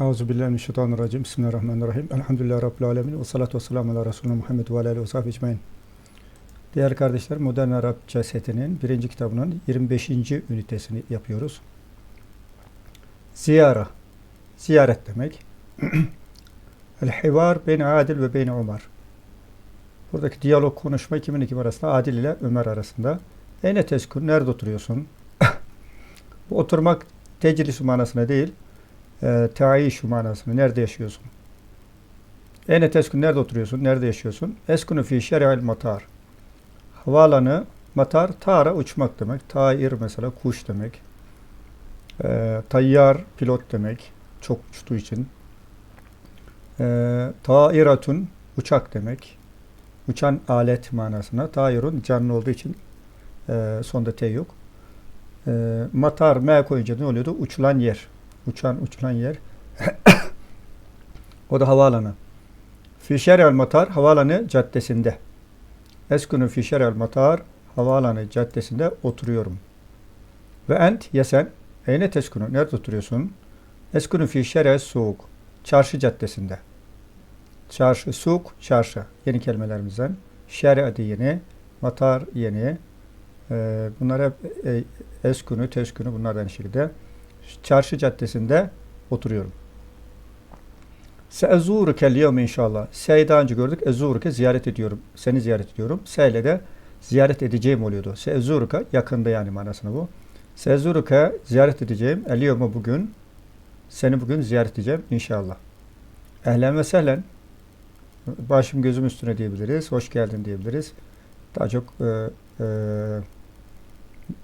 Euzubillahimineşşeytanirracim. Bismillahirrahmanirrahim. Elhamdülillahi Rabbil alemin. Ve salatu ve selamu ala Resulüne Muhammed ve aleyhi ve sahbihi ecmain. Değerli kardeşler, Modern Arapça setinin birinci kitabının 25. ünitesini yapıyoruz. Ziyara. Ziyaret demek. El-hivar beyni Adil ve beyni Ömer. Buradaki diyalog konuşma kimin kim arasında? Adil ile Ömer arasında. Eyne teskun, nerede oturuyorsun? Bu oturmak teclis manasına değil, e, taiş manasına. Nerede yaşıyorsun? Eyne teskun, nerede oturuyorsun? Nerede yaşıyorsun? Eskunu fi şer'il matar. Havaalanı, matar, tara uçmak demek. Tair mesela kuş demek. E, tayyar pilot demek. Çok uçtuğu için. E, tairatun uçak demek. Uçan alet manasına. Tairun canlı olduğu için e, sonda T yok. E, matar M koyunca ne oluyordu? Uçulan yer. Uçan uçulan yer. o da havaalanı. Fi şer'el matar havaalanı caddesinde. Eskunu fi şer'el matar havaalanı caddesinde oturuyorum. Ve ent ya sen eyne teskunu nerede oturuyorsun? Eskunu fi şer'el soğuk çarşı caddesinde. Çarşı, soğuk, çarşı. Yeni kelimelerimizden. Şer adı yeni, matar yeni. Ee, bunlar hep e, eskunu, teskunu bunlar da aynı şekilde. Çarşı caddesinde oturuyorum. Seezuruke liyevme inşallah. Se'yi daha önce gördük. Ezuruke ziyaret ediyorum. Seni ziyaret ediyorum. Se ile de ziyaret edeceğim oluyordu. Seezuruke yakında yani manasını bu. Seezuruke ziyaret edeceğim. Eliyevme bugün. Seni bugün ziyaret edeceğim inşallah. Ehlen ve sehlen. Başım gözüm üstüne diyebiliriz. Hoş geldin diyebiliriz. Daha çok e, e,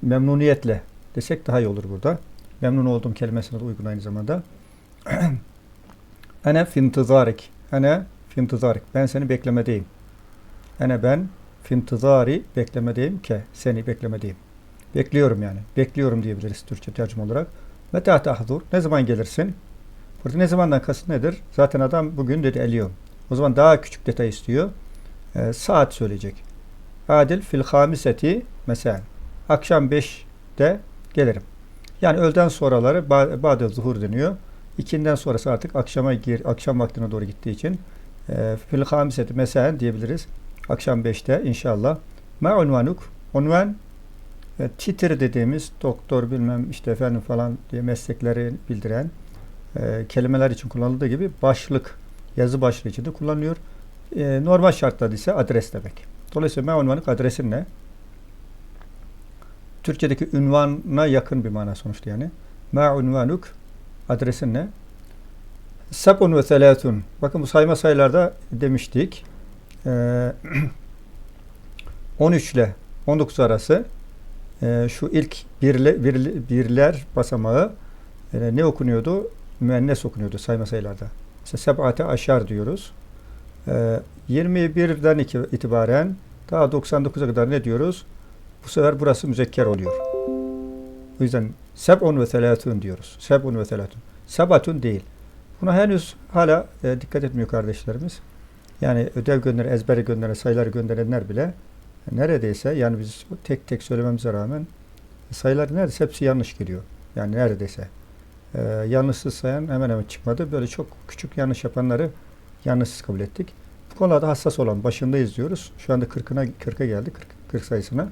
memnuniyetle desek daha iyi olur burada. Memnun olduğum kelimesine de uygun aynı zamanda. Ene fintizarik. Ene fintizarik. Ben seni beklemedeyim. Ene ben fintizari beklemedeyim ke seni beklemedeyim. Bekliyorum yani. Bekliyorum diyebiliriz Türkçe tercüme olarak. Meta tahdur. Ne zaman gelirsin? Burada ne zamandan kasıt nedir? Zaten adam bugün dedi eliyorum. O zaman daha küçük detay istiyor. E, saat söyleyecek. Adil fil hamiseti mesela. Akşam 5'te gelirim. Yani öğleden sonraları ba'de zuhur deniyor. İkinden sonrası artık akşama gir, akşam vaktine doğru gittiği için e, fil hamiseti mesela diyebiliriz. Akşam 5'te inşallah. Ma unvanuk. Unvan e, titir dediğimiz doktor bilmem işte efendim falan diye meslekleri bildiren e, kelimeler için kullanıldığı gibi başlık yazı başlığı için de kullanılıyor. E, normal şartlarda ise adres demek. Dolayısıyla ma unvanuk adresin ne? Türkçedeki ünvana yakın bir mana sonuçta yani. Ma unvanuk adresin ne? Sabun ve selatun. Bakın bu sayma sayılarda demiştik. Ee, 13 ile 19 arası e, şu ilk birle, birle, birler basamağı e, ne okunuyordu? Müennes okunuyordu sayma sayılarda. Mesela sebate aşar diyoruz. E, 21'den itibaren daha 99'a kadar ne diyoruz? Bu sefer burası müzekker oluyor. O yüzden seb'un ve selatun diyoruz. Seb'un ve selatun. Sabatun değil. Buna henüz hala e, dikkat etmiyor kardeşlerimiz. Yani ödev gönderen, ezbere gönderen, sayıları gönderenler bile neredeyse yani biz tek tek söylememize rağmen sayılar neredeyse hepsi yanlış geliyor. Yani neredeyse. E, yanlışsız sayan hemen hemen çıkmadı. Böyle çok küçük yanlış yapanları yanlışsız kabul ettik. Bu konularda hassas olan başındayız diyoruz. Şu anda 40'ına 40'a geldik. 40, 40 sayısına.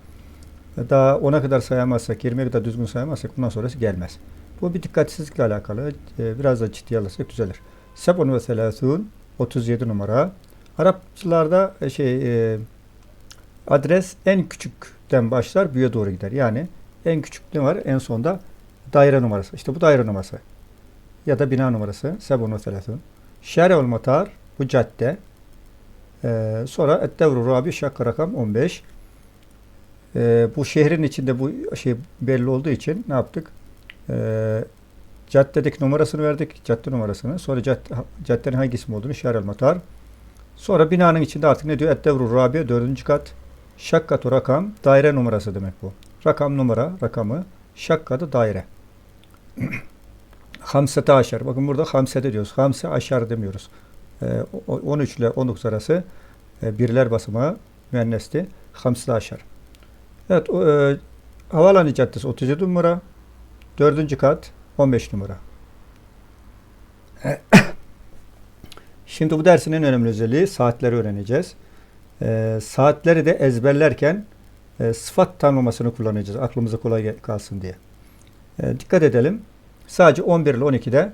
Daha 10'a kadar sayamazsak, 20'ye kadar düzgün sayamazsak bundan sonrası gelmez. Bu bir dikkatsizlikle alakalı. E, biraz da ciddiye alırsak düzelir. Sebun ve selâsûn 37 numara. Arapçılarda e, şey e, adres en küçükten başlar büyüğe doğru gider. Yani en küçük ne var? En sonda daire numarası. İşte bu daire numarası. Ya da bina numarası. Sebun ve selâsûn. Şer'ul matar bu cadde. Sonra Ettevru Rabi şakka rakam 15. Ee, bu şehrin içinde bu şey belli olduğu için ne yaptık? Ee, caddedeki numarasını verdik. Cadde numarasını. Sonra cadde, caddenin hangi isim olduğunu şerel matar. Sonra binanın içinde artık ne diyor? Ettevru Rabia dördüncü kat. Şakkatu rakam. Daire numarası demek bu. Rakam numara rakamı. Şakkatı daire. Hamsete aşar. Bakın burada hamsete diyoruz. Hamse aşar demiyoruz. Ee, 13 ile 19 arası e, birler basamağı müennesti. Hamsete aşar. Evet. E, Havaalanı Caddesi 37 numara. Dördüncü kat 15 numara. Şimdi bu dersin en önemli özelliği saatleri öğreneceğiz. Ee, saatleri de ezberlerken e, sıfat tanımlamasını kullanacağız. Aklımıza kolay kalsın diye. Ee, dikkat edelim. Sadece 11 ile 12'de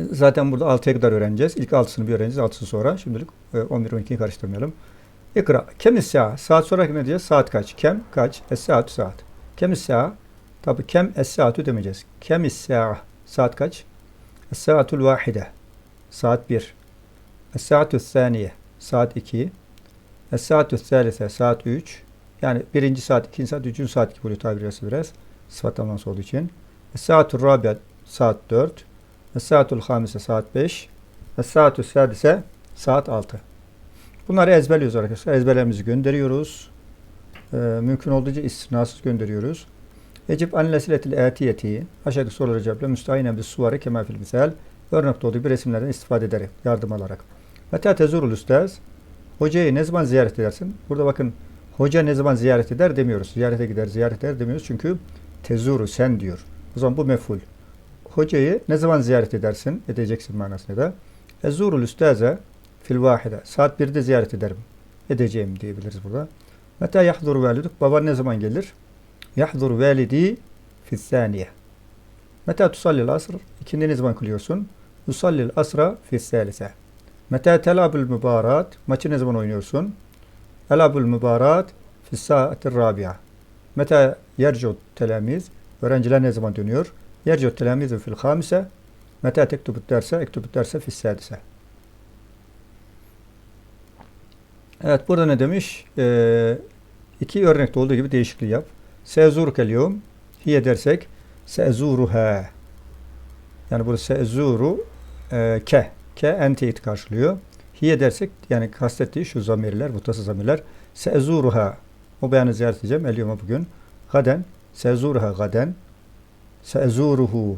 zaten burada 6'ya kadar öğreneceğiz. İlk 6'sını bir öğreneceğiz. 6'sı sonra. Şimdilik e, 11 12'yi karıştırmayalım. İkra. Kemis saat. Saat sonra ne diyeceğiz? Saat kaç? Kem kaç? Es saat saat. Kemis saat. Tabi kem es saatü demeyeceğiz. Kemis saat. Saat kaç? Es saatul vahide. Saat 1. Es saatü thaniye. Saat 2. Es saatü thalithe. Saat 3. Yani birinci saat, ikinci saat, üçüncü saat gibi oluyor tabiri caizse biraz. Sıfat anlamlısı olduğu için. Es saatü rabia. Saat 4. Es saatul hamise. Saat 5. Es saatü sadise. Saat 6. Bunları ezberliyoruz arkadaşlar. Ezberlerimizi gönderiyoruz. Ee, mümkün olduğunca istinasız gönderiyoruz. Ecib an lesiletil etiyeti aşağıdaki soruları cevapla müstahinen bir suvarı kema fil misal örnekte olduğu bir resimlerden istifade ederek, yardım alarak. Meta tezurul üstaz hocayı ne zaman ziyaret edersin? Burada bakın hoca ne zaman ziyaret eder demiyoruz. Ziyarete gider, ziyaret eder demiyoruz. Çünkü tezuru sen diyor. O zaman bu meful. Hocayı ne zaman ziyaret edersin? Edeceksin manasında da. Ezurul üstaze fil vahide. Saat 1'de ziyaret ederim. Edeceğim diyebiliriz burada. Meta yahdur validuk. Baban ne zaman gelir? Yahdur validi fil saniye. Meta tusallil asr. İkindi ne zaman kılıyorsun? Usallil asra fil salise. Meta telabül mübarat. Maçı ne zaman oynuyorsun? Elabül mübarat fil saatir rabia. Meta yercu telamiz. Öğrenciler ne zaman dönüyor? Yercu telamizu fil hamise. Meta tektubut derse, ektubut derse fil sadise. Evet burada ne demiş? Ee, iki örnekte olduğu gibi değişikliği yap. Sezuruke liyum hiye dersek sezuruha. Yani burada sezuru e, ke. Ke entiyet karşılıyor. Hiye dersek yani kastettiği şu zamirler, mutasıl zamirler. Sezuruha. O beyanı ziyaret edeceğim. Elyuma bugün. Gaden. Sezuruha gaden. Sezuruhu.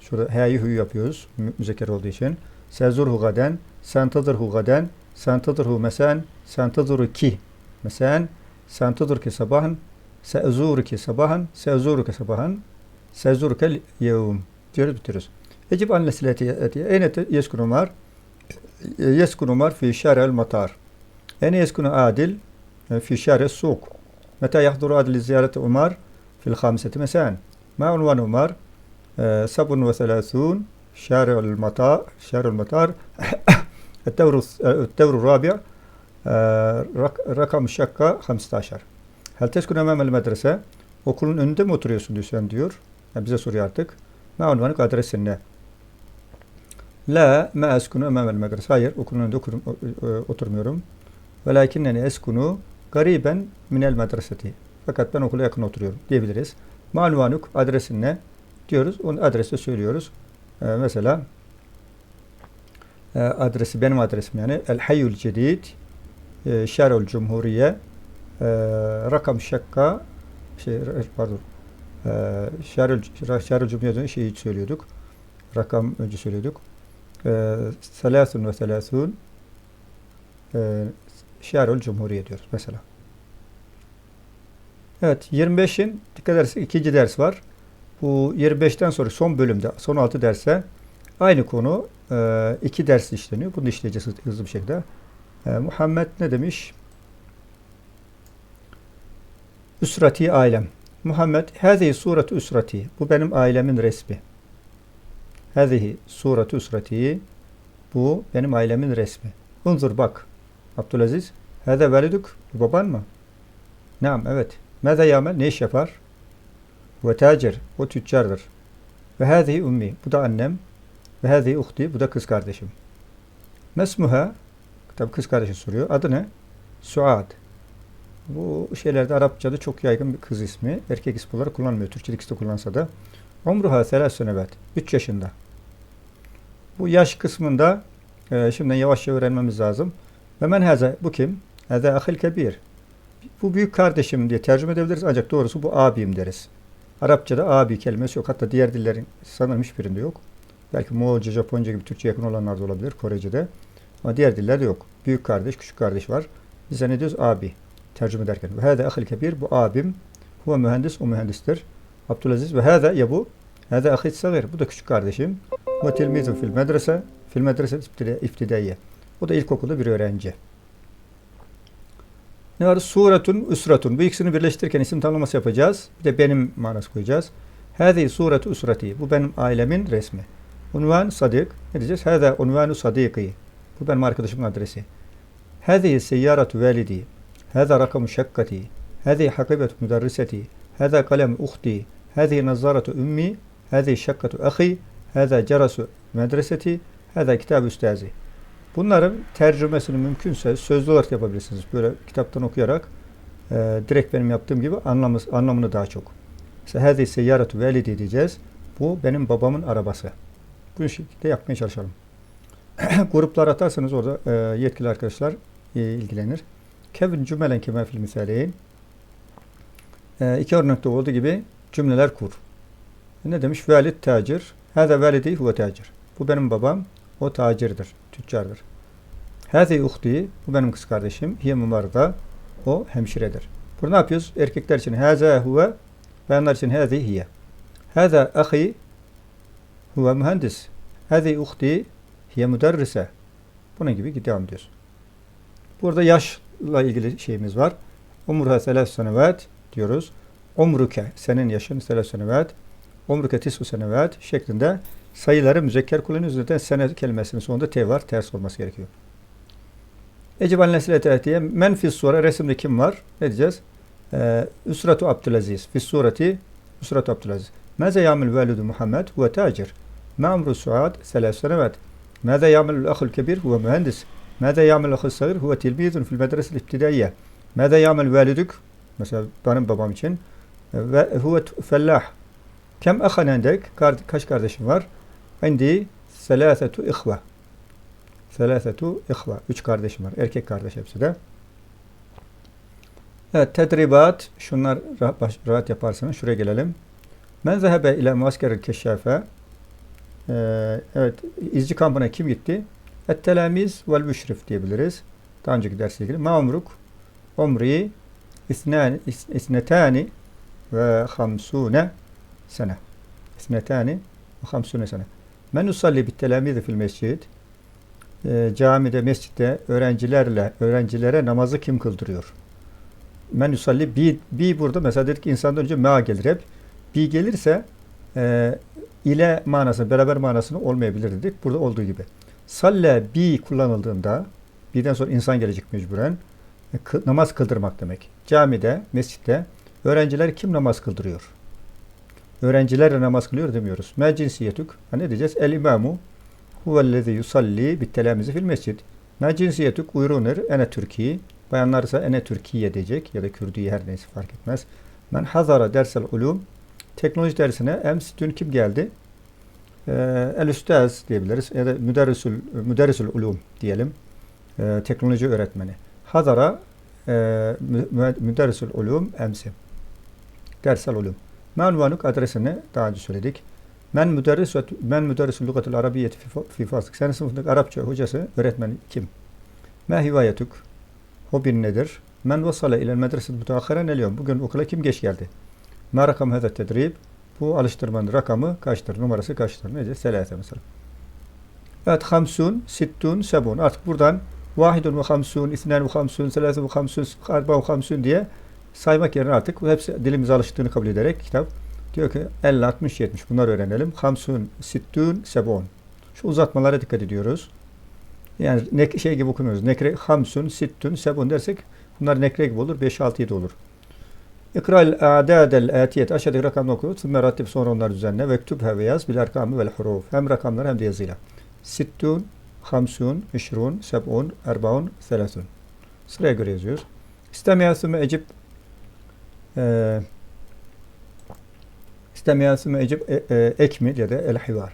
Şurada he'yi hü yapıyoruz. Mü- Müzekker olduğu için. Sezuruhu gaden. Sentadırhu gaden. Sentadırhu mesen. سأنتظرك. مثلا سأنتظرك صباحا. سأزورك صباحا. سأزورك صباحا. سأزورك اليوم. جرد بترس يجب أن نسأل أين يسكن مار يسكن مار في شارع المطار. أين يسكن عادل؟ في شارع السوق. متى يحضر عادل لزيارة عمر؟ في الخامسة مساء. ما عنوان عمر؟ آه، سبع وثلاثون. شارع المطار شارع المطار. التور الرابع. Ee, rakam şakka 15. Hel teskun emamel medrese. Okulun önünde mi oturuyorsun diyor sen diyor. Yani bize soruyor artık. Ma unvanık adresin ne? La ma eskunu emamel medrese. Hayır okulun önünde okurum, e, oturmuyorum. Velakinneni eskunu gariben minel medreseti. Fakat ben okula yakın oturuyorum diyebiliriz. Ma unvanuk adresin ne? Diyoruz. Onun adresi söylüyoruz. Ee, mesela e, adresi benim adresim yani El Hayyul Cedid Cumhuriye e, rakam şakka şey pardon Şerul Şerul Cumhuriye'den şeyi söylüyorduk. Rakam önce söylüyorduk. E, Selasun ve selasun e, Şerul Cumhuriye diyoruz mesela. Evet 25'in dikkat edersek ikinci ders var. Bu 25'ten sonra son bölümde son 6 derse aynı konu e, iki ders işleniyor. Bunu işleyeceğiz hızlı bir şekilde. E, Muhammed ne demiş? Üsrati ailem. Muhammed, hâzihi suretu üsrati. Bu benim ailemin resmi. Hâzihi suretu üsrati. Bu benim ailemin resmi. Unzur bak. Abdülaziz, hâze veliduk. Bu baban mı? Naam, evet. Mâze yâmel? Ne iş yapar? Ve tacir. O tüccardır. Ve hâzihi ummi. Bu da annem. Ve hâzihi uhti. Bu da kız kardeşim. Mesmuha. Tabi kız kardeşi soruyor. Adı ne? Suad. Bu şeylerde Arapçada çok yaygın bir kız ismi. Erkek ismi olarak kullanmıyor. Türkçe ikisi de kullansa da. Umruha selas senevet. 3 yaşında. Bu yaş kısmında e, şimdiden yavaşça öğrenmemiz lazım. Ve men haza bu kim? Haza ahil kebir. Bu büyük kardeşim diye tercüme edebiliriz ancak doğrusu bu abim deriz. Arapçada abi kelimesi yok. Hatta diğer dillerin sanırım hiçbirinde yok. Belki Moğolca, Japonca gibi Türkçe yakın olanlar da olabilir. Korece'de. Ama diğer dillerde yok. Büyük kardeş, küçük kardeş var. Biz ne diyoruz? Abi. Tercüme ederken. Ve hâze ahil kebir. Bu abim. Huve mühendis. O mühendistir. Abdülaziz. Ve hâze ya bu. Hâze ahil sagir. Bu da küçük kardeşim. Ve tilmizun fil medrese. Fil medrese iftidaiye. O da ilkokulda bir öğrenci. Ne var? Suretun, üsratun. Bu ikisini birleştirirken isim tanımlaması yapacağız. Bir de benim manası koyacağız. Hâzi suretu üsrati. Bu benim ailemin resmi. Unvan sadik. Ne diyeceğiz? Hâzâ unvanu sadiki. Bu benim arkadaşımın adresi. Hâzi seyyaratu validi. Hâzâ rakamu şakkati. Hâzi hakibetu müderriseti. Hâzâ kalem uhti. Hâzi nazaratu ümmi. Hâzi şakkatu ahi. Hâzâ cerasu medreseti. Hâzâ kitab üstazi. Bunların tercümesini mümkünse sözlü olarak yapabilirsiniz. Böyle kitaptan okuyarak e, direkt benim yaptığım gibi anlamı, anlamını daha çok. Mesela hâzi seyyaratu velidi diyeceğiz. Bu benim babamın arabası. Bu şekilde yapmaya çalışalım. Gruplar atarsanız orada e, yetkili arkadaşlar e, ilgilenir. Kevin cümelen kime fil misaleyin. E, iki örnekte olduğu gibi cümleler kur. Ne demiş? Velid tacir. Hâzâ velidi huve tacir. Bu benim babam. O tacirdir, tüccardır. Hâzi uhti, bu benim kız kardeşim. Hiye mumarda, o hemşiredir. Burada ne yapıyoruz? Erkekler için hâzâ huve, bayanlar için hâzi hiye. Hâzâ ahi, huve mühendis. Hâzi uhti, hiye müderrise. Bunun gibi devam ediyoruz. Burada yaşla ilgili şeyimiz var. Umruha selâs senevat diyoruz. Umruke, senin yaşın selâs senevat. Umruke tis'u senevat şeklinde sayıları müzekker kullanıyoruz. Zaten sene kelimesinin sonunda T var. Ters olması gerekiyor. Ecibal nesile tehtiye men fis sure resimde kim var? Ne diyeceğiz? Ee, Üsratu Abdülaziz. Fis sureti Üsratu Abdülaziz. Meze yamil velidu Muhammed huve tacir. Ma'mru Suad selas senevat. Meze yamil ahul kebir huve mühendis. Meze yamil ahul sagir huve tilmizun fil medrese ibtidaiye. Meze yamil velidük mesela benim babam için ve huve fellah. Kem ahan endek? Kaç kardeşim var? Endi selasetu ihva. Selasetu ihva. Üç kardeşim var. Erkek kardeş hepsi de. Evet, tedribat. Şunlar rahat, rahat yaparsınız. Şuraya gelelim. Men zehebe ile muaskeril keşşafe. Ee, evet, izci kampına kim gitti? Et telamiz vel müşrif diyebiliriz. Daha önceki dersle ilgili. Ma umruk. Umri isnetani ve hamsune sene. İsnetani ve hamsune sene. Men usalli bit telamizi fil mescid. E, camide, mescitte öğrencilerle, öğrencilere namazı kim kıldırıyor? Men usalli bi, bi burada mesela dedik insandan önce ma gelir hep. Bi gelirse e, ile manası, beraber manasını olmayabilir dedik. Burada olduğu gibi. Salle bi kullanıldığında birden sonra insan gelecek mecburen. E, namaz kıldırmak demek. Camide, mescitte öğrenciler kim namaz kıldırıyor? öğrencilerle namaz kılıyor demiyoruz. Ma cinsiyetük. Ha ne diyeceğiz? El imamu huvellezî yusalli bittelamizi fil mescid. Ma cinsiyetük uyurunur. Ene Türkiye. Bayanlar ise ene Türkiye diyecek ya da Kürdiye her neyse fark etmez. Men hazara dersel ulum. Teknoloji dersine ems dün kim geldi? Ee, el üstaz diyebiliriz ya da müderrisül, müderrisül ulum diyelim. Ee, teknoloji öğretmeni. Hazara e, müderrisül ulum emsi. Dersel ulum. Menvanuk adresini daha önce söyledik. Men müderris ve men müderrisul lugatul arabiyyeti fi fasık. Senin sınıfındaki Arapça hocası, öğretmen kim? Ma hivayetuk? Hobin nedir? Men vasale ile medreset müteahhiren elyon. Bugün okula kim geç geldi? Ma rakam hada tedrib? Bu alıştırmanın rakamı kaçtır? Numarası kaçtır? Nece? Selate mesela. Evet, hamsun, sittun, sebun. Artık buradan vahidun ve hamsun, isnen ve hamsun, selase ve hamsun, arba ve hamsun diye saymak yerine artık hepsi dilimize alıştığını kabul ederek kitap diyor ki 50, 60, 70 bunları öğrenelim. Hamsun, sittun, sebon. Şu uzatmalara dikkat ediyoruz. Yani ne, şey gibi okumuyoruz. Nekre, hamsun, sittun, sebon dersek bunlar nekre gibi olur. 5, 6, 7 olur. İkra'l a'dadel atiyet aşağıdaki rakamları oku. Sümme rattib sonra onları düzenle. Ve kütübhe ve yaz bil erkamı vel huruf. Hem rakamlar hem de yazıyla. Sittun, hamsun, işrun, seb'un, erbaun, selasun. Sıraya göre yazıyoruz. İstemiya sümme ecib e, istemiyası mecib e, e, ekmil ya da el hivar.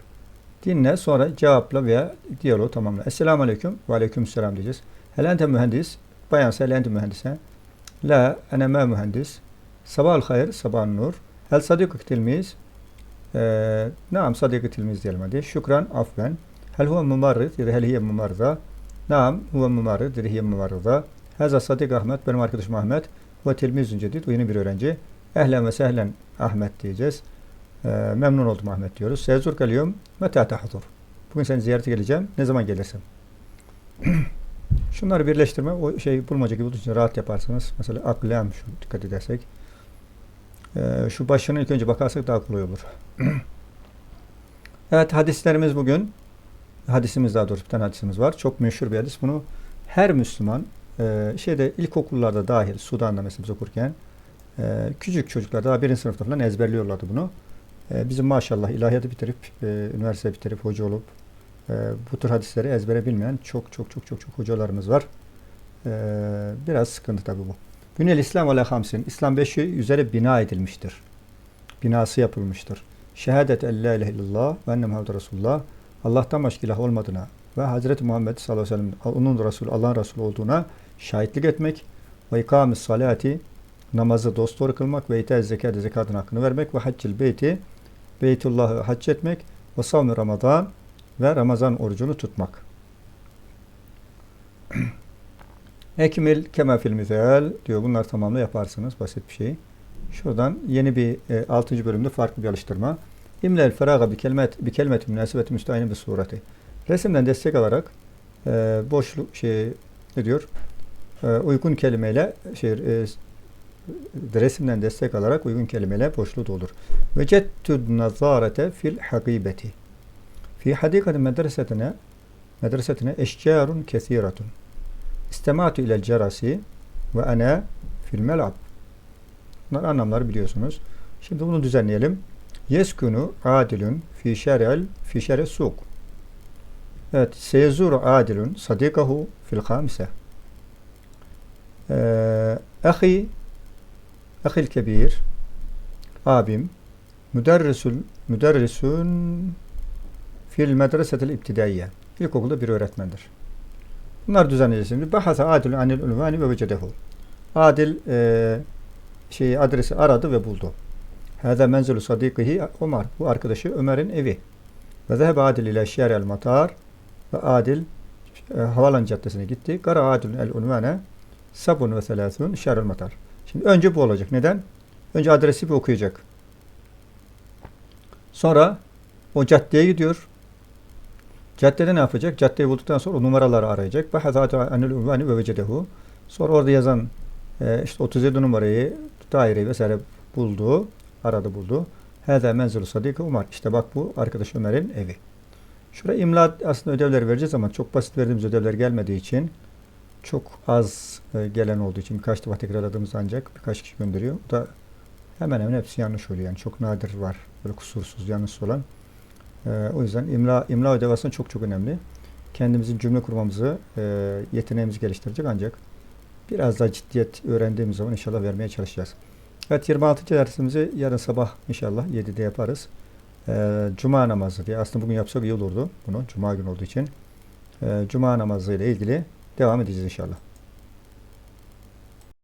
Dinle sonra cevapla veya diyaloğu tamamla. Esselamu aleyküm ve aleyküm selam diyeceğiz. Hel ente mühendis. Bayansa hel ente mühendise. La ene mühendis. Sabahal hayır, sabah nur. Hel sadikuk tilmiz. Ee, naam sadikuk tilmiz diyelim hadi. Şükran, afven. Hel huve mumarrid ya da hel hiye mumarrida. Naam huve mumarrid ya da hiye mumarrida. Haza sadik Ahmet, benim arkadaşım Ahmet. Ve tilmizün cedid. O yeni bir öğrenci. Ehlen ve sehlen Ahmet diyeceğiz. E, memnun oldum Ahmet diyoruz. Sezur kalyum meta tahdur. Bugün seni ziyarete geleceğim. Ne zaman gelirsem. Şunları birleştirme o şey bulmaca gibi olduğu için rahat yaparsınız. Mesela aklem şu dikkat edersek. Ee, şu başına ilk önce bakarsak daha kolay olur. evet hadislerimiz bugün. Hadisimiz daha doğrusu bir tane hadisimiz var. Çok meşhur bir hadis. Bunu her Müslüman e, şeyde ilkokullarda dahil Sudan'da mesela biz okurken e, küçük çocuklar daha birinci sınıfta falan ezberliyorlardı bunu. E, bizim maşallah ilahiyatı bitirip, e, üniversite bitirip hoca olup e, bu tür hadisleri ezbere bilmeyen çok çok çok çok çok hocalarımız var. E, biraz sıkıntı tabi bu. Bünel İslam ala hamsin. İslam beşi üzere bina edilmiştir. Binası yapılmıştır. Şehadet en la ilahe illallah ve enne Muhammed Resulullah. Allah'tan başka ilah olmadığına ve Hazreti Muhammed sallallahu aleyhi ve sellem onun Resulü, Allah'ın Resulü olduğuna şahitlik etmek ve ikamis salati namazı dosdoğru kılmak ve ite zekat zekatın hakkını vermek ve haccil beyti Beytullah'ı hac etmek ve savmi Ramazan ve Ramazan orucunu tutmak. Ekmil kema fil misal diyor. Bunlar tamamla yaparsınız. Basit bir şey. Şuradan yeni bir e, 6. bölümde farklı bir alıştırma. İmlel feraga bi kelimet bi kelimeti münasebeti müstahine bir sureti. Resimden destek alarak e, boşluk şey ne diyor? E, uygun kelimeyle şey e, resimden destek alarak uygun kelimeyle boşluğu doldur. Vecettü nazarete fil hakibeti. Fi hadikati medresetine medresetine eşcarun kesiratun. İstematu ilel cerasi ve ana fil melab. Bunlar anlamları biliyorsunuz. Şimdi bunu düzenleyelim. Yeskunu adilun fi şer'el fi şer'es suk. Evet, seyzuru adilun sadikahu fil hamise. Ee, ahi Ahil kebir, abim, müderrisün, müderrisün fil medresetil ibtidaiye. İlkokulda bir öğretmendir. Bunlar düzenleyeceğiz şimdi. Bahasa adil anil unvani ve vecedehu. Adil e, şeyi adresi aradı ve buldu. Hâzâ menzulu sadikihi Ömer. Bu arkadaşı Ömer'in evi. Ve zehebe adil ile şiarel matar. Ve adil e, havalan caddesine gitti. Kara adil el unvane sabun ve selâsûn şiarel matar. Şimdi önce bu olacak. Neden? Önce adresi bir okuyacak. Sonra o caddeye gidiyor. Caddede ne yapacak? Caddeyi bulduktan sonra o numaraları arayacak. Bahazatu anil unvani ve vecedehu. Sonra orada yazan e, işte 37 numarayı, daireyi vesaire buldu. Aradı buldu. Hâzâ menzulu sadîkı Umar. İşte bak bu arkadaş Ömer'in evi. Şuraya imla aslında ödevler vereceğiz ama çok basit verdiğimiz ödevler gelmediği için çok az e, gelen olduğu için birkaç defa tekrarladığımız ancak birkaç kişi gönderiyor. Bu da hemen hemen hepsi yanlış oluyor. Yani çok nadir var böyle kusursuz yanlış olan. E, o yüzden imla imla ödevi aslında çok çok önemli. Kendimizin cümle kurmamızı, e, yeteneğimizi geliştirecek ancak biraz daha ciddiyet öğrendiğimiz zaman inşallah vermeye çalışacağız. Evet 26. dersimizi yarın sabah inşallah 7'de yaparız. E, Cuma namazı diye aslında bugün yapsak iyi olurdu bunu Cuma günü olduğu için. E, Cuma namazı ile ilgili devam edeceğiz inşallah.